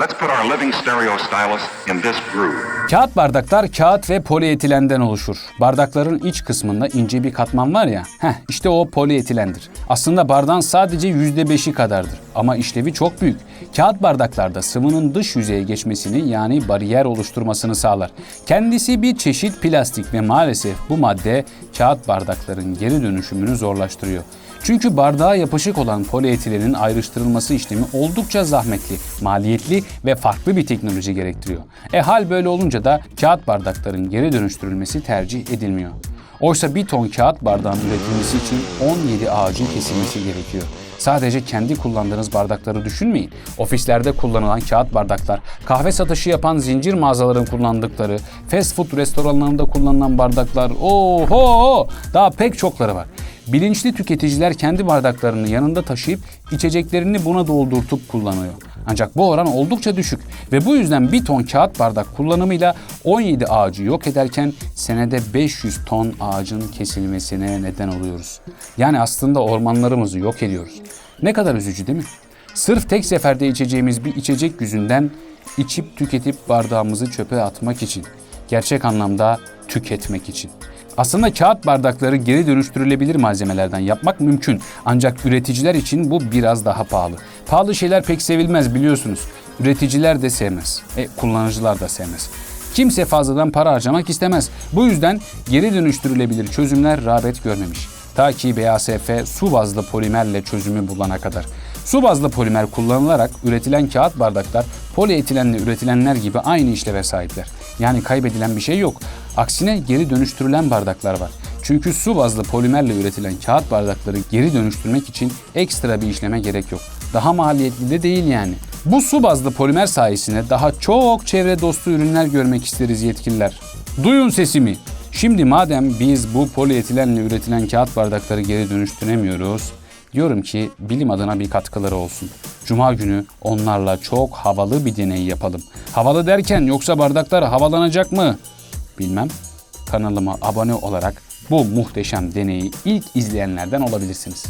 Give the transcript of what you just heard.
Let's put our living stereo stylus in this groove. Kağıt bardaklar kağıt ve polietilenden oluşur. Bardakların iç kısmında ince bir katman var ya, heh işte o polietilendir. Aslında bardağın sadece %5'i kadardır ama işlevi çok büyük. Kağıt bardaklarda sıvının dış yüzeye geçmesini yani bariyer oluşturmasını sağlar. Kendisi bir çeşit plastik ve maalesef bu madde kağıt bardakların geri dönüşümünü zorlaştırıyor. Çünkü bardağa yapışık olan polietilenin ayrıştırılması işlemi oldukça zahmetli, maliyetli ve farklı bir teknoloji gerektiriyor. E hal böyle olunca da kağıt bardakların geri dönüştürülmesi tercih edilmiyor. Oysa bir ton kağıt bardağın üretilmesi için 17 ağacın kesilmesi gerekiyor. Sadece kendi kullandığınız bardakları düşünmeyin. Ofislerde kullanılan kağıt bardaklar, kahve satışı yapan zincir mağazaların kullandıkları, fast food restoranlarında kullanılan bardaklar, oho daha pek çokları var. Bilinçli tüketiciler kendi bardaklarını yanında taşıyıp içeceklerini buna doldurtup kullanıyor. Ancak bu oran oldukça düşük ve bu yüzden bir ton kağıt bardak kullanımıyla 17 ağacı yok ederken senede 500 ton ağacın kesilmesine neden oluyoruz. Yani aslında ormanlarımızı yok ediyoruz. Ne kadar üzücü değil mi? Sırf tek seferde içeceğimiz bir içecek yüzünden içip tüketip bardağımızı çöpe atmak için. Gerçek anlamda tüketmek için. Aslında kağıt bardakları geri dönüştürülebilir malzemelerden yapmak mümkün. Ancak üreticiler için bu biraz daha pahalı. Pahalı şeyler pek sevilmez biliyorsunuz. Üreticiler de sevmez. E, kullanıcılar da sevmez. Kimse fazladan para harcamak istemez. Bu yüzden geri dönüştürülebilir çözümler rağbet görmemiş. Ta ki BASF su bazlı polimerle çözümü bulana kadar. Su bazlı polimer kullanılarak üretilen kağıt bardaklar polietilenle üretilenler gibi aynı işleve sahipler. Yani kaybedilen bir şey yok. Aksine geri dönüştürülen bardaklar var. Çünkü su bazlı polimerle üretilen kağıt bardakları geri dönüştürmek için ekstra bir işleme gerek yok. Daha maliyetli de değil yani. Bu su bazlı polimer sayesinde daha çok çevre dostu ürünler görmek isteriz yetkililer. Duyun sesimi. Şimdi madem biz bu polietilenle üretilen kağıt bardakları geri dönüştüremiyoruz, diyorum ki bilim adına bir katkıları olsun. Cuma günü onlarla çok havalı bir deney yapalım. Havalı derken yoksa bardaklar havalanacak mı? Bilmem. Kanalıma abone olarak bu muhteşem deneyi ilk izleyenlerden olabilirsiniz.